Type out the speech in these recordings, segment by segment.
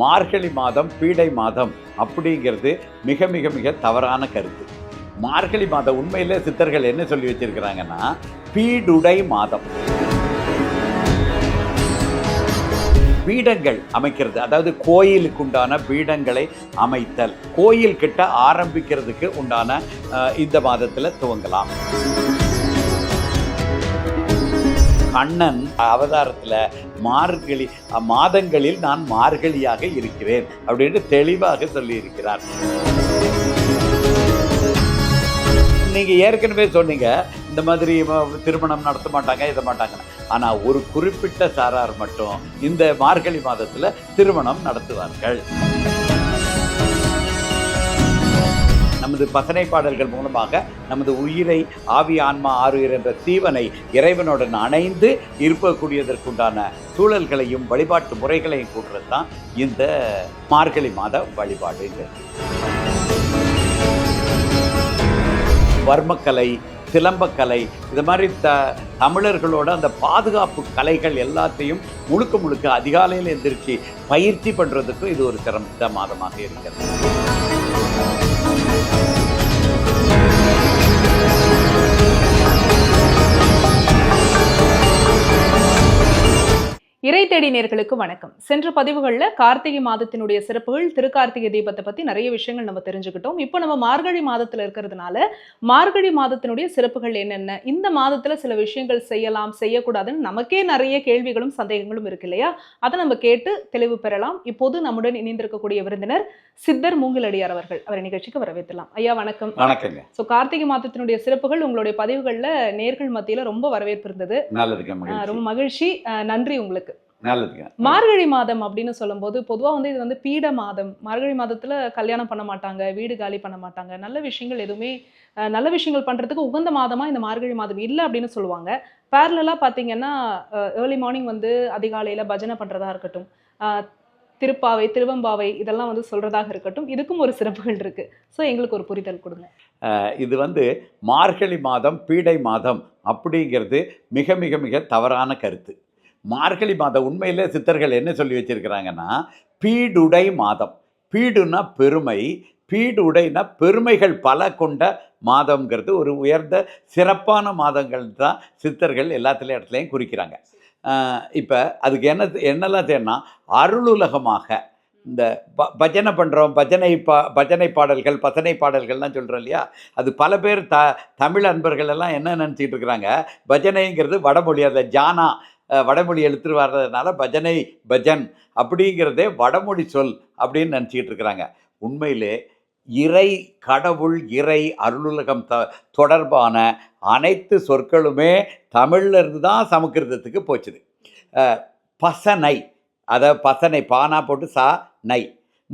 மார்கழி மாதம் பீடை மாதம் அப்படிங்கிறது மிக மிக மிக தவறான கருத்து. மார்கழி மாதம் உண்மையிலே சித்தர்கள் என்ன சொல்லி வச்சிருக்கிறாங்கன்னா பீடுடை மாதம். பீடங்கள் அமைக்கிறது அதாவது கோயிலுக்கு உண்டான பீடங்களை அமைத்தல். கோயில் கிட்ட ஆரம்பிக்கிறதுக்கு உண்டான இந்த மாதத்தில் துவங்கலாம். அண்ணன் அவதாரத்தில் மார்கழி மாதங்களில் நான் மார்கழியாக இருக்கிறேன் அப்படின்னு தெளிவாக சொல்லியிருக்கிறார். நீங்கள் ஏற்கனவே சொன்னீங்க இந்த மாதிரி திருமணம் நடத்த மாட்டாங்க இதை மாட்டாங்க. ஆனால் ஒரு குறிப்பிட்ட சாரார் மட்டும் இந்த மார்கழி மாதத்தில் திருமணம் நடத்துவார்கள். நமது பசனை பாடல்கள் மூலமாக நமது உயிரை ஆவி ஆன்மா ஆறுயிர் என்ற தீவனை இறைவனுடன் அணைந்து இருக்கக்கூடியதற்குண்டான சூழல்களையும் வழிபாட்டு முறைகளையும் கூட்டுறது தான் இந்த மார்கழி மாத வழிபாடுங்கிறது. வர்மக்கலை சிலம்பக்கலை இது மாதிரி த தமிழர்களோட அந்த பாதுகாப்பு கலைகள் எல்லாத்தையும் முழுக்க முழுக்க அதிகாலையில் எந்திரிச்சு பயிற்சி பண்ணுறதுக்கும் இது ஒரு சிறந்த மாதமாக இருக்கிறது. தேடி நேர்களுக்கு வணக்கம். சென்ற பதிவுகளில் கார்த்திகை மாதத்தினுடைய சிறப்புகள் திருக்கார்த்திகை தீபத்தை பற்றி நிறைய விஷயங்கள் நம்ம தெரிஞ்சுக்கிட்டோம். இப்போ நம்ம மார்கழி மாதத்தில் இருக்கிறதுனால மார்கழி மாதத்தினுடைய சிறப்புகள் என்னென்ன? இந்த மாதத்தில் சில விஷயங்கள் செய்யலாம் செய்யக்கூடாதுன்னு நமக்கே நிறைய கேள்விகளும் சந்தேகங்களும் இருக்கு இல்லையா? அதை நம்ம கேட்டு தெளிவு பெறலாம். இப்போது நம்முடன் இணைந்திருக்கக்கூடிய விருந்தினர் சித்தர் மூங்கிலடியார் அவர்கள். அவரை நிகழ்ச்சிக்கு வரவேற்றலாம் ஐயா வணக்கம். வணக்கங்க. ஸோ கார்த்திகை மாதத்தினுடைய சிறப்புகள் உங்களுடைய பதிவுகளில் நேர்கள் மத்தியில் ரொம்ப வரவேற்பு இருந்தது. ரொம்ப மகிழ்ச்சி. நன்றி உங்களுக்கு. மார்கழி மாதம் அப்படின்னு சொல்லும்போது பொதுவாக வந்து இது வந்து பீட மாதம். மார்கழி மாதத்துல கல்யாணம் பண்ண மாட்டாங்க வீடு காலி பண்ண மாட்டாங்க. நல்ல விஷயங்கள் எதுவுமே நல்ல விஷயங்கள் பண்றதுக்கு உகந்த மாதமா இந்த மார்கழி மாதம் இல்லை அப்படின்னு சொல்லுவாங்க. பேரலாக பார்த்தீங்கன்னா ஏர்லி மார்னிங் வந்து அதிகாலையில பஜனை பண்றதா இருக்கட்டும் திருப்பாவை திருவம்பாவை இதெல்லாம் வந்து சொல்றதாக இருக்கட்டும். இதுக்கும் ஒரு சிறப்புகள் இருக்கு. ஸோ எங்களுக்கு ஒரு புரிதல் கொடுங்க. இது வந்து மார்கழி மாதம் பீடை மாதம் அப்படிங்கிறது மிக மிக மிக தவறான கருத்து. மார்கழி மாதம் உண்மையில் சித்தர்கள் என்ன சொல்லி வச்சிருக்கிறாங்கன்னா பீடுடை மாதம். பீடுனா பெருமை பீடுடைனா பெருமைகள் பல கொண்ட மாதம்ங்கிறது ஒரு உயர்ந்த சிறப்பான மாதங்கள் தான் சித்தர்கள் எல்லாத்துல இடத்துலையும் குறிக்கிறாங்க. இப்போ அதுக்கு என்ன என்னெல்லாம் செய்யணும்னா அருளுலகமாக இந்த ப பஜனை பண்ணுறோம் பஜனை பா பஜனை பாடல்கள் பசனை பாடல்கள்லாம் சொல்கிறோம் இல்லையா? அது பல பேர் த தமிழ் அன்பர்கள் எல்லாம் என்ன நினச்சிக்கிட்டு இருக்கிறாங்க? பஜனைங்கிறது வடமொழி அந்த ஜானா வடமொழி எழுத்துட்டு வர்றதுனால பஜனை பஜன் அப்படிங்கிறதே வடமொழி சொல் அப்படின்னு நினச்சிக்கிட்டு இருக்கிறாங்க. உண்மையிலே இறை கடவுள் இறை அருளுலகம் த தொடர்பான அனைத்து சொற்களுமே தமிழ்ல இருந்து தான் சமக்கிருதத்துக்கு போச்சுது. பசனை அதை பசனை பானா போட்டு சா நை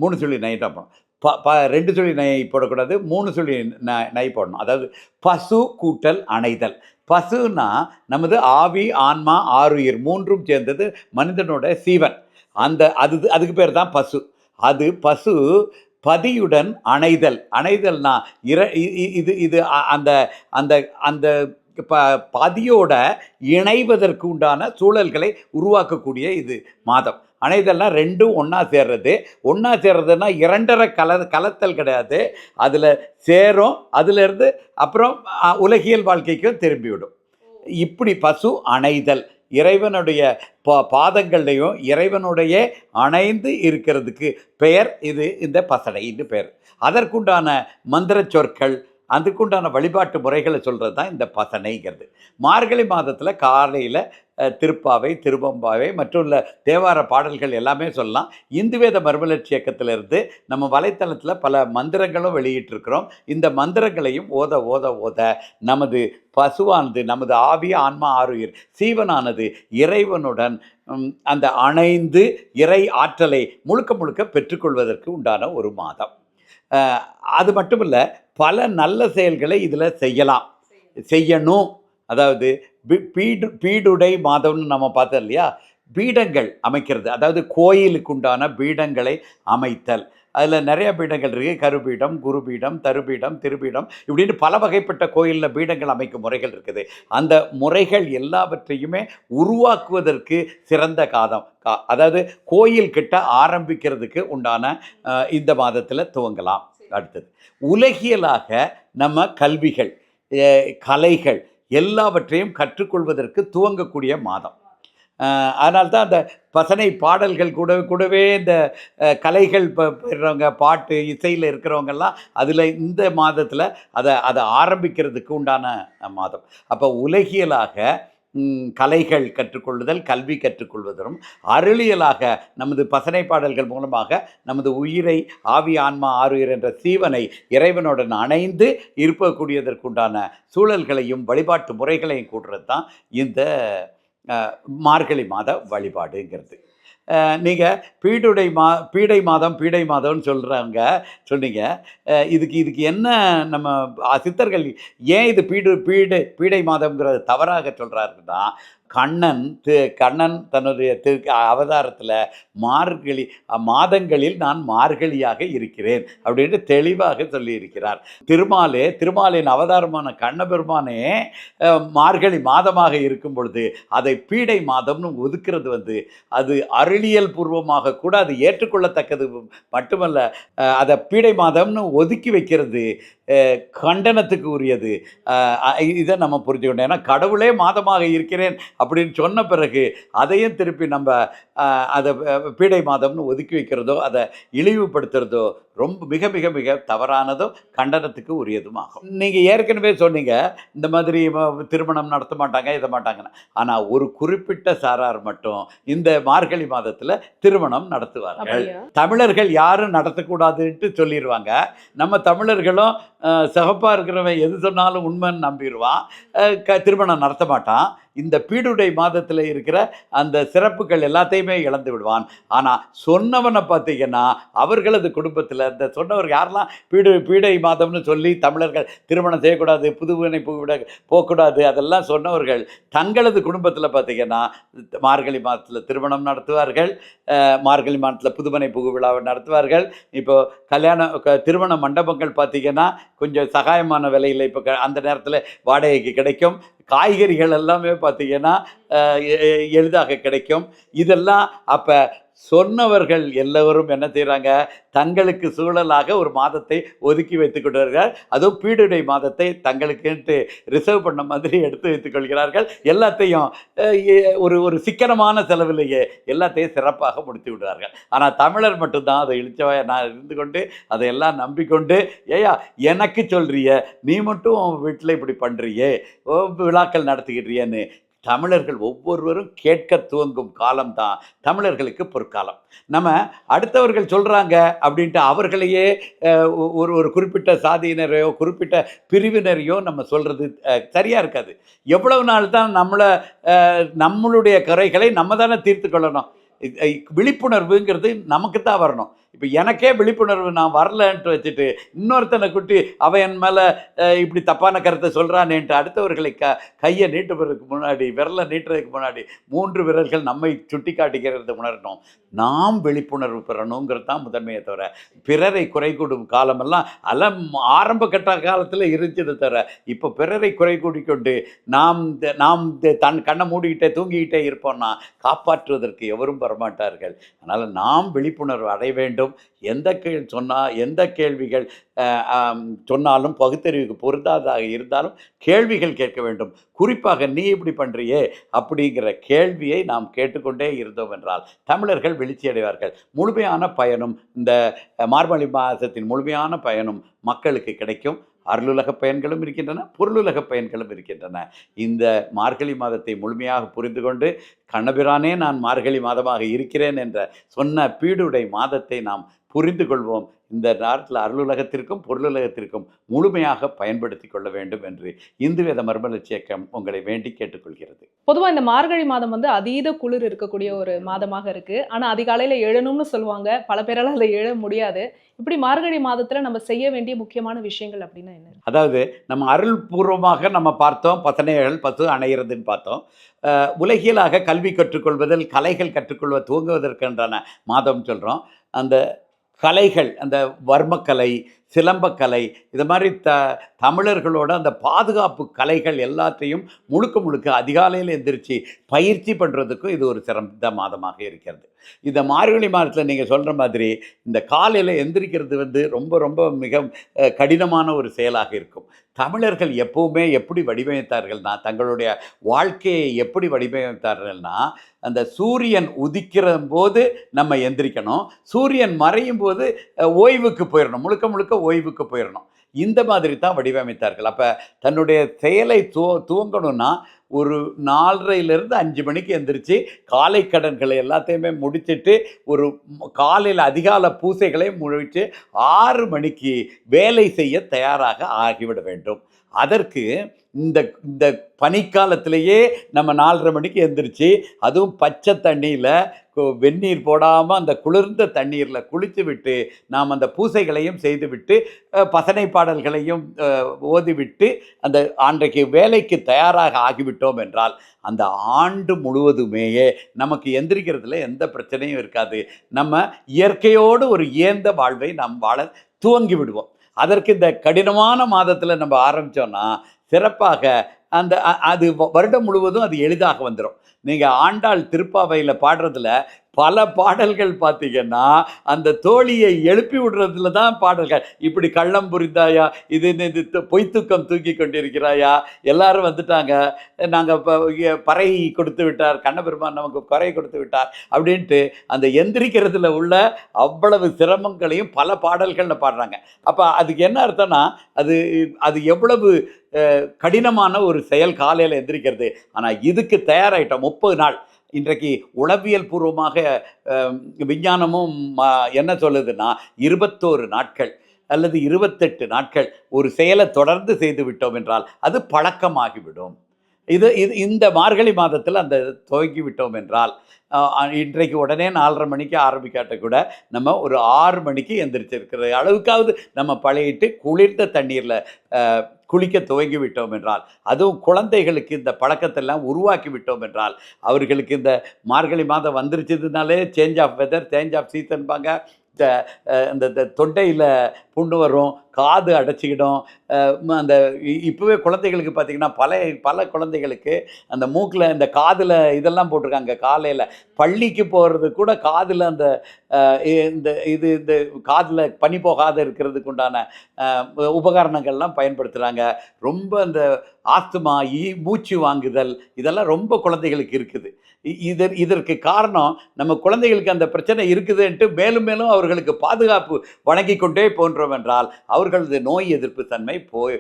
மூணு சொல்லி நை தான் ப ப ரெண்டு சொல்லி நை போடக்கூடாது மூணு சொல்லி ந நை போடணும். அதாவது பசு கூட்டல் அணைதல். பசுனா நமது ஆவி ஆன்மா ஆறுயிர் மூன்றும் சேர்ந்தது மனிதனோட சீவன். அந்த அது அதுக்கு பேர் தான் பசு. அது பசு பதியுடன் அணைதல். அணைதல்னா இர இ- இது இது அ- அந்த அந்த அந்த ப பதியோட இணைவதற்கு உண்டான சூழல்களை உருவாக்கக்கூடிய இது மாதம். அணைதல்னால் ரெண்டும் ஒன்றா சேர்றது. ஒன்றா சேர்றதுன்னா இரண்டரை கல கலத்தல் கிடையாது. அதில் சேரும் அதிலிருந்து அப்புறம் உலகியல் வாழ்க்கைக்கும் திரும்பிவிடும். இப்படி பசு அணைதல். இறைவனுடைய பா பாதங்கள்லையும் இறைவனுடைய அணைந்து இருக்கிறதுக்கு பெயர் இது இந்த பசடைன்னு பெயர் அதற்குண்டான மந்திர சொற்கள் அதுக்குண்டான வழிபாட்டு முறைகளை சொல்கிறது தான் இந்த பசனைங்கிறது. மார்கழி மாதத்தில் காலையில் திருப்பாவை திருவம்பாவை மற்றும் உள்ள தேவார பாடல்கள் எல்லாமே சொல்லலாம். இந்து வேத மறுமலர்ச்சி இயக்கத்திலிருந்து நம்ம வலைத்தளத்தில் பல மந்திரங்களும் வெளியிட்டிருக்கிறோம். இந்த மந்திரங்களையும் ஓத ஓத ஓத நமது பசுவானது நமது ஆவி ஆன்மா ஆறுயிர் சீவனானது இறைவனுடன் அந்த அணைந்து இறை ஆற்றலை முழுக்க முழுக்க பெற்றுக்கொள்வதற்கு உண்டான ஒரு மாதம். அது மட்டும் இல்லை பல நல்ல செயல்களை இதில் செய்யலாம். செய்யணும். அதாவது பீடு பீடுடை மாதம்னு நம்ம பார்த்தோம் இல்லையா? பீடங்கள் அமைக்கிறது. அதாவது கோயிலுக்கு உண்டான பீடங்களை அமைத்தல். அதில் நிறைய பீடங்கள் இருக்குது கருபீடம் குருபீடம் தருபீடம் திருபீடம் இப்படின்னு பல வகைப்பட்ட கோயிலில் பீடங்கள் அமைக்கும் முறைகள் இருக்குது. அந்த முறைகள் எல்லாவற்றையுமே உருவாக்குவதற்கு சிறந்த காதம். கா- அதாவது கோயில் கிட்ட ஆரம்பிக்கிறதுக்கு உண்டான இந்த மாதத்தில் துவங்கலாம். அடுத்தது. உலகியலாக நம்ம கல்விகள் கலைகள் எல்லாவற்றையும் கற்றுக்கொள்வதற்கு துவங்கக்கூடிய மாதம். அதனால்தான் அந்த பசனை பாடல்கள் கூட கூடவே இந்த கலைகள் ப- பெறுறவங்க பாட்டு இசையில் இருக்கிறவங்கெல்லாம் அதில் இந்த மாதத்தில் அதை அதை ஆரம்பிக்கிறதுக்கு உண்டான மாதம். அப்போ உலகியலாக கலைகள் கற்றுக்கொள்ளுதல் கல்வி கற்றுக்கொள்வதும் அருளியலாக நமது பசனை பாடல்கள் மூலமாக நமது உயிரை ஆவி ஆன்மா ஆறுயிர் என்ற சீவனை இறைவனுடன் அணைந்து இருக்கக்கூடியதற்குண்டான சூழல்களையும் வழிபாட்டு முறைகளையும் கூட்டுறது தான் இந்த மார்கழி மாத வழிபாடுங்கிறது. நீங்கள் பீடுடை மா பீடை மாதம் பீடை மாதம்னு சொல்கிறாங்க சொன்னீங்க. இதுக்கு இதுக்கு என்ன நம்ம சித்தர்கள் ஏன் இது பீடு பீடு பீடை மாதம்ங்கிறது தவறாக சொல்கிறாருன்னா கண்ணன் தி கண்ணன் தன்னுடைய திரு அவதாரத்தில் மார்கழி மாதங்களில் நான் மார்கழியாக இருக்கிறேன் அப்படின்ட்டு தெளிவாக சொல்லியிருக்கிறார். திருமாலே திருமாலின் அவதாரமான கண்ணபெருமானே மார்கழி மாதமாக இருக்கும் பொழுது அதை பீடை மாதம்னு ஒதுக்கிறது வந்து அது அருளியல் பூர்வமாக கூட அது ஏற்றுக்கொள்ளத்தக்கது மட்டுமல்ல அதை பீடை மாதம்னு ஒதுக்கி வைக்கிறது கண்டனத்துக்கு உரியது. இதை நம்ம புரிஞ்சுக்கணும். ஏன்னா கடவுளே மாதமாக இருக்கிறேன் அப்படின்னு சொன்ன பிறகு அதையும் திருப்பி நம்ம அதை பீடை மாதம்னு ஒதுக்கி வைக்கிறதோ அதை இழிவுபடுத்துறதோ ரொம்ப மிக மிக மிக தவறானதும் கண்டனத்துக்கு உரியதும் ஆகும் நீங்கள் ஏற்கனவே சொன்னீங்க இந்த மாதிரி திருமணம் நடத்த மாட்டாங்க இதை மாட்டாங்கன்னு. ஆனால் ஒரு குறிப்பிட்ட சாரார் மட்டும் இந்த மார்கழி மாதத்தில் திருமணம் நடத்துவார்கள். தமிழர்கள் யாரும் நடத்தக்கூடாதுன்ட்டு சொல்லிடுவாங்க நம்ம தமிழர்களும் சிகப்பாக இருக்கிறவன் எது சொன்னாலும் உண்மைன்னு நம்பிடுவான். க திருமணம் நடத்த மாட்டான். இந்த பீடுடை மாதத்தில் இருக்கிற அந்த சிறப்புகள் எல்லாத்தையுமே இழந்து விடுவான். ஆனால் சொன்னவனை பார்த்தீங்கன்னா அவர்களது குடும்பத்தில் இந்த சொன்னவர் யாரெல்லாம் பீடு பீடை மாதம்னு சொல்லி தமிழர்கள் திருமணம் செய்யக்கூடாது புதுவினை புகுவிட போகக்கூடாது அதெல்லாம் சொன்னவர்கள் தங்களது குடும்பத்தில் பார்த்தீங்கன்னா மார்கழி மாதத்தில் திருமணம் நடத்துவார்கள். மார்கழி மாதத்தில் புதுமனை புகு விழாவை நடத்துவார்கள். இப்போ கல்யாண க- திருமண மண்டபங்கள் பார்த்தீங்கன்னா கொஞ்சம் சகாயமான விலையில் இப்போ க- அந்த நேரத்தில் வாடகைக்கு கிடைக்கும். காய்கறிகள் எல்லாமே பார்த்தீங்கன்னா எளிதாக கிடைக்கும். இதெல்லாம் அப்போ சொன்னவர்கள் எல்லோரும் என்ன செய்கிறாங்க? தங்களுக்கு சூழலாக ஒரு மாதத்தை ஒதுக்கி வைத்துக்கொள்கிறார்கள் அதுவும் பீடுடை மாதத்தை தங்களுக்குன்ட்டு ரிசர்வ் பண்ண மாதிரி எடுத்து வைத்துக் கொள்கிறார்கள். எல்லாத்தையும் ஒரு ஒரு சிக்கனமான செலவிலேயே எல்லாத்தையும் சிறப்பாக முடித்து விடுவார்கள் ஆனால் தமிழர் மட்டும்தான் அதை இழிச்சவாய நான் இருந்து கொண்டு அதையெல்லாம் நம்பிக்கொண்டு ஏயா எனக்கு சொல்றிய நீ மட்டும் உன் வீட்டில் இப்படி பண்ணுறியே ஓ, விழாக்கள் நடத்துகிறியன்னு தமிழர்கள் ஒவ்வொருவரும் கேட்க துவங்கும் காலம்தான். தமிழர்களுக்கு பொற்காலம். நம்ம அடுத்தவர்கள் சொல்கிறாங்க அப்படின்ட்டு அவர்களையே ஒரு ஒரு குறிப்பிட்ட சாதியினரையோ குறிப்பிட்ட பிரிவினரையோ நம்ம சொல்கிறது சரியாக இருக்காது. எவ்வளவு நாள் தான் நம்மளை நம்மளுடைய குறைகளை நம்ம தானே தீர்த்து கொள்ளணும். விழிப்புணர்வுங்கிறது நமக்கு தான் வரணும். இப்போ எனக்கே விழிப்புணர்வு நான் வரலன்ட்டு வச்சுட்டு இன்னொருத்தனை குட்டி அவன் என் மேலே இப்படி தப்பான கருத்தை சொல்கிறானேன்ட்டு அடுத்தவர்களை க கையை நீட்டுவதற்கு முன்னாடி விரலை நீட்டுறதுக்கு முன்னாடி மூன்று விரல்கள் நம்மை சுட்டி காட்டிக்கிறது உணரணும் நாம் விழிப்புணர்வு பெறணுங்கிறது தான் முதன்மையை தவிர பிறரை குறை கூடும் காலமெல்லாம் அலம் ஆரம்ப கட்ட காலத்தில் இருந்தது தவிர இப்போ பிறரை குறை கூடிக்கொண்டு நாம் நாம் த- தன் கண்ணை மூடிக்கிட்டே தூங்கிக்கிட்டே இருப்போம்னா காப்பாற்றுவதற்கு எவரும் வரமாட்டார்கள். அதனால் நாம் விழிப்புணர்வு அடைய வேண்டும். எந்த கேள் சொன்னால் எந்த கேள்விகள் சொன்னாலும் பகுத்தறிவுக்கு பொருந்தாதாக இருந்தாலும் கேள்விகள் கேட்க வேண்டும். குறிப்பாக நீ இப்படி பண்ணுறியே அப்படிங்கிற கேள்வியை நாம் கேட்டுக்கொண்டே இருந்தோம் என்றால் தமிழர்கள் வெளிச்சி அடைவார்கள். முழுமையான பயனும் இந்த அஹ், மார்கழி மாதத்தின் முழுமையான பயனும் மக்களுக்கு கிடைக்கும். அருளுலக பயன்களும் இருக்கின்றன பொருளுலக பயன்களும் இருக்கின்றன. இந்த மார்கழி மாதத்தை முழுமையாக புரிந்து கொண்டு கண்ணபிரானே நான் மார்கழி மாதமாக இருக்கிறேன் என்ற சொன்ன பீடுடை மாதத்தை நாம் புரிந்து கொள்வோம் இந்த நேரத்தில் அருளுலகத்திற்கும் பொருளுலகத்திற்கும் முழுமையாக பயன்படுத்தி கொள்ள வேண்டும் என்று இந்து வேத மர்மலட்சி இயக்கம் உங்களை வேண்டி கேட்டுக்கொள்கிறது. பொதுவா இந்த மார்கழி மாதம் வந்து அதீத குளிர் இருக்கக்கூடிய ஒரு மாதமாக இருக்கு. ஆனா அதிகாலையில எழணும்னு சொல்லுவாங்க. பல பேரால அதை எழ முடியாது. இப்படி மார்கழி மாதத்துல நம்ம செய்ய வேண்டிய முக்கியமான விஷயங்கள் அப்படின்னா என்ன? அதாவது நம்ம அருள் பூர்வமாக நம்ம பார்த்தோம். பத்தனைகள் பத்து அணைகிறதுன்னு பார்த்தோம். உலகியலாக கல்வி கற்றுக்கொள்வதில் கலைகள் கற்றுக்கொள்வ துவங்குவதற்கென்றான மாதம் சொல்கிறோம் அந்த கலைகள் அந்த வர்மக்கலை சிலம்பக்கலை இது மாதிரி த தமிழர்களோட அந்த பாதுகாப்பு கலைகள் எல்லாத்தையும் முழுக்க முழுக்க அதிகாலையில் எந்திரிச்சு பயிற்சி பண்ணுறதுக்கும் இது ஒரு சிறந்த மாதமாக இருக்கிறது. இந்த மார்கழி மாதத்தில் நீங்கள் சொல்கிற மாதிரி இந்த காலையில் எந்திரிக்கிறது வந்து ரொம்ப ரொம்ப மிக கடினமான ஒரு செயலாக இருக்கும். தமிழர்கள் எப்போவுமே எப்படி வடிவமைத்தார்கள்னா தங்களுடைய வாழ்க்கையை எப்படி வடிவமைத்தார்கள்னா அந்த சூரியன் உதிக்கிற போது நம்ம எந்திரிக்கணும் சூரியன் மறையும் போது ஓய்வுக்கு போயிடணும் முழுக்க முழுக்க ஓய்வுக்கு போயிடணும் இந்த மாதிரி தான் வடிவமைத்தார்கள். அப்போ தன்னுடைய செயலை துவ துவங்கணும்னா ஒரு நாலரையிலேருந்து அஞ்சு மணிக்கு எந்திரிச்சு காலை கடன்களை எல்லாத்தையுமே முடிச்சுட்டு ஒரு காலையில் அதிகால பூசைகளை முடிச்சு ஆறு மணிக்கு வேலை செய்ய தயாராக ஆகிவிட வேண்டும். அதற்கு இந்த இந்த பனிக்காலத்திலேயே நம்ம நாலரை மணிக்கு எந்திரிச்சு அதுவும் பச்சை தண்ணியில் வெந்நீர் போடாமல் அந்த குளிர்ந்த தண்ணீரில் குளித்து விட்டு நாம் அந்த பூசைகளையும் செய்துவிட்டு பசனை பாடல்களையும் ஓதிவிட்டு அந்த அன்றைக்கு வேலைக்கு தயாராக ஆகிவிட்டோம் என்றால் அந்த ஆண்டு முழுவதுமேயே நமக்கு எந்திரிக்கிறதுல எந்த பிரச்சனையும் இருக்காது. நம்ம இயற்கையோடு ஒரு இயந்த வாழ்வை நாம் வாழ துவங்கி விடுவோம் அதற்கு இந்த கடினமான மாதத்தில் நம்ம ஆரம்பித்தோன்னா சிறப்பாக அந்த அது வருடம் முழுவதும் அது எளிதாக வந்துடும் நீங்கள் ஆண்டாள் திருப்பாவையில் பாடுறதுல பல பாடல்கள் பார்த்தீங்கன்னா அந்த தோழியை எழுப்பி விடுறதுல தான் பாடல்கள். இப்படி கள்ளம் புரிந்தாயா? இது இது- பொய்த்துக்கம் தூக்கி கொண்டிருக்கிறாயா? எல்லாரும் வந்துட்டாங்க. நாங்கள் இப்போ பறை கொடுத்து விட்டார். கண்ணபெருமான் நமக்கு பறை கொடுத்து விட்டார் அப்படின்ட்டு அந்த எந்திரிக்கிறதுல உள்ள அவ்வளவு சிரமங்களையும் பல பாடல்களில் பாடுறாங்க. அப்போ அதுக்கு என்ன அர்த்தம்னா அது அது எவ்வளவு கடினமான ஒரு செயல் காலையில் எந்திரிக்கிறது. ஆனால் இதுக்கு தயாராகிட்டோம் முப்பது நாள். இன்றைக்கு உளவியல் பூர்வமாக விஞ்ஞானமும் என்ன சொல்லுதுன்னா இருபத்தோரு நாட்கள் அல்லது இருபத்தெட்டு நாட்கள் ஒரு செயலை தொடர்ந்து செய்து விட்டோம் என்றால் அது பழக்கமாகிவிடும். இது இது இந்த மார்கழி மாதத்தில் அந்த துவங்கி விட்டோம் என்றால் இன்றைக்கு உடனே நாலரை மணிக்கு ஆரம்பிக்காட்ட கூட நம்ம ஒரு ஆறு மணிக்கு எந்திரிச்சிருக்கிற அளவுக்காவது நம்ம பழகிட்டு குளிர்ந்த தண்ணீரில் குளிக்க துவங்கி விட்டோம் என்றால் அதுவும் குழந்தைகளுக்கு இந்த பழக்கத்தெல்லாம் உருவாக்கி விட்டோம் என்றால் அவர்களுக்கு இந்த மார்கழி மாதம் வந்துருச்சதுனாலே change of weather change of சீசன்பாங்க இந்த இந்த இந்த தொண்டையில் புண்ணு வரும் காது அடைச்சிக்கிடும். அந்த இப்போவே குழந்தைகளுக்கு பார்த்தீங்கன்னா பல பல குழந்தைகளுக்கு அந்த மூக்கில் இந்த காதில் இதெல்லாம் போட்டிருக்காங்க காலையில். பள்ளிக்கு போகிறது கூட காதில் அந்த இந்த இது இந்த காதில் பனி போகாத இருக்கிறதுக்கு உண்டான உபகரணங்கள்லாம் பயன்படுத்துகிறாங்க ரொம்ப அந்த ஆஸ்துமா ஈ மூச்சு வாங்குதல் இதெல்லாம் ரொம்ப குழந்தைகளுக்கு இருக்குது. இதர் இதற்கு காரணம் நம்ம குழந்தைகளுக்கு அந்த பிரச்சனை இருக்குதுன்ட்டு மேலும் மேலும் அவர்களுக்கு பாதுகாப்பு வழங்கி கொண்டே போன்றோம் என்றால் அவர் அவர்களது நோய் எதிர்ப்பு தன்மை போய்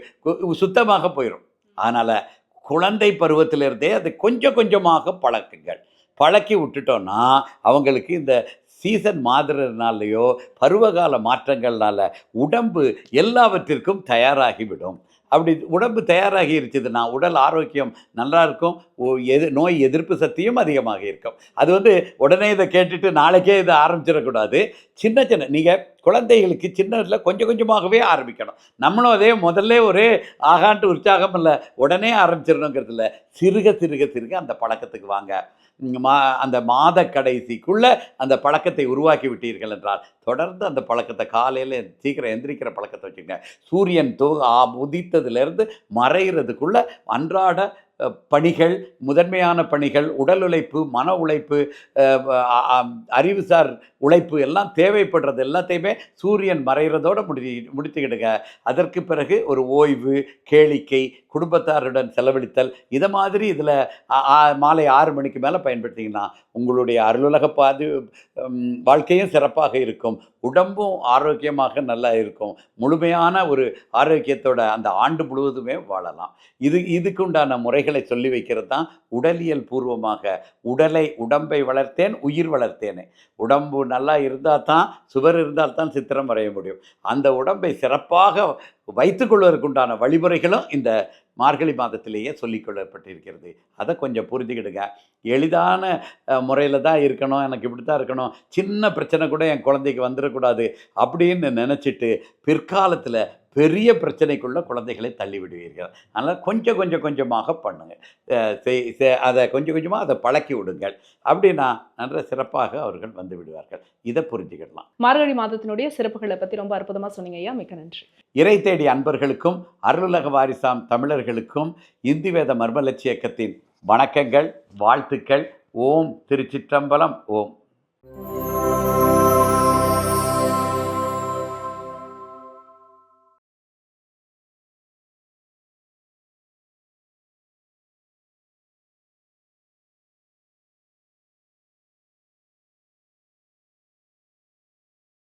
சுத்தமாக போயிடும் அதனால் குழந்தை பருவத்திலிருந்தே அது கொஞ்சம் கொஞ்சமாக பழக்குங்கள். பழக்கி விட்டுட்டோன்னா அவங்களுக்கு இந்த சீசன் மாறுறதுனாலையோ பருவகால மாற்றங்கள்னால உடம்பு எல்லாவற்றிற்கும் தயாராகிவிடும். அப்படி உடம்பு தயாராகி இருச்சுதுன்னா உடல் ஆரோக்கியம் நல்லா இருக்கும். ஓ- எது நோய் எதிர்ப்பு சக்தியும் அதிகமாக இருக்கும். அது வந்து உடனே இதை கேட்டுட்டு நாளைக்கே இதை ஆரம்பிச்சிடக்கூடாது. சின்ன சின்ன நீங்கள் குழந்தைகளுக்கு சின்னதில் கொஞ்சம் கொஞ்சமாகவே ஆரம்பிக்கணும். நம்மளும் அதே முதல்ல ஒரே ஆகாண்டு உற்சாகம் இல்லை உடனே ஆரம்பிச்சிடணுங்கிறதுல சிறுக சிறுக சிறுக அந்த பழக்கத்துக்கு வாங்க. மா அந்த மாத கடைசிக்குள்ளே அந்த பழக்கத்தை உருவாக்கி விட்டீர்கள் என்றால் தொடர்ந்து அந்த பழக்கத்தை காலையில் சீக்கிரம் எந்திரிக்கிற பழக்கத்தை வச்சுக்கோங்க. சூரியன் தோ உதித்ததுலேருந்து மறைகிறதுக்குள்ள அன்றாட பணிகள் முதன்மையான பணிகள் உடல் உழைப்பு மன உழைப்பு அறிவுசார் உழைப்பு எல்லாம் தேவைப்படுறது எல்லாத்தையுமே சூரியன் மறைகிறதோடு முடி முடித்துக்கிடுங்க. அதற்கு பிறகு ஒரு ஓய்வு கேளிக்கை குடும்பத்தாருடன் செலவழித்தல் இதை மாதிரி இதில் மாலை ஆறு மணிக்கு மேலே பயன்படுத்திங்கன்னா உங்களுடைய அருளுலக பாது வாழ்க்கையும் சிறப்பாக இருக்கும். உடம்பும் ஆரோக்கியமாக நல்லா இருக்கும். முழுமையான ஒரு ஆரோக்கியத்தோட அந்த ஆண்டு முழுவதுமே வாழலாம். இது இதுக்கு உண்டான முறைகளை சொல்லி வைக்கிறது தான் உடலியல் பூர்வமாக. உடலை உடம்பை வளர்த்தேன் உயிர் வளர்த்தேனே. உடம்பு நல்லா இருந்தால் தான் சுவர் இருந்தால் தான் சித்திரம் வரைய முடியும். அந்த உடம்பை சிறப்பாக வைத்துக்கொள்வதற்குண்டான வழிமுறைகளும் இந்த மார்கழி மாதத்திலேயே சொல்லிக் கொள்ளப்பட்டிருக்கிறது. அதை கொஞ்சம் புரிஞ்சுக்கிடுங்க. எளிதான முறையில் தான் இருக்கணும். எனக்கு இப்படி தான் இருக்கணும். சின்ன பிரச்சனை கூட என் குழந்தைக்கு வந்துடக்கூடாது அப்படின்னு நினச்சிட்டு பிற்காலத்தில் பெரிய பிரச்சனைக்குள்ள குழந்தைகளை தள்ளி விடுவீர்கள். அதனால் கொஞ்சம் கொஞ்சம் கொஞ்சமாக பண்ணுங்கள் அதை கொஞ்சம் கொஞ்சமாக அதை பழக்கி விடுங்கள். அப்படின்னா நல்ல சிறப்பாக அவர்கள் வந்து விடுவார்கள். இதை புரிஞ்சுக்கிடலாம். மார்கழி மாதத்தினுடைய சிறப்புகளை பத்தி ரொம்ப அற்புதமா சொன்னீங்க ஐயா. மிக்க நன்றி. இறை தேடி அன்பர்களுக்கும் அருளுலக வாரிசாம் தமிழர்களுக்கும் இந்தி வேத மர்மலட்சி இயக்கத்தின் வணக்கங்கள் வாழ்த்துக்கள். ஓம் திருச்சிற்றம்பலம். ஓம்.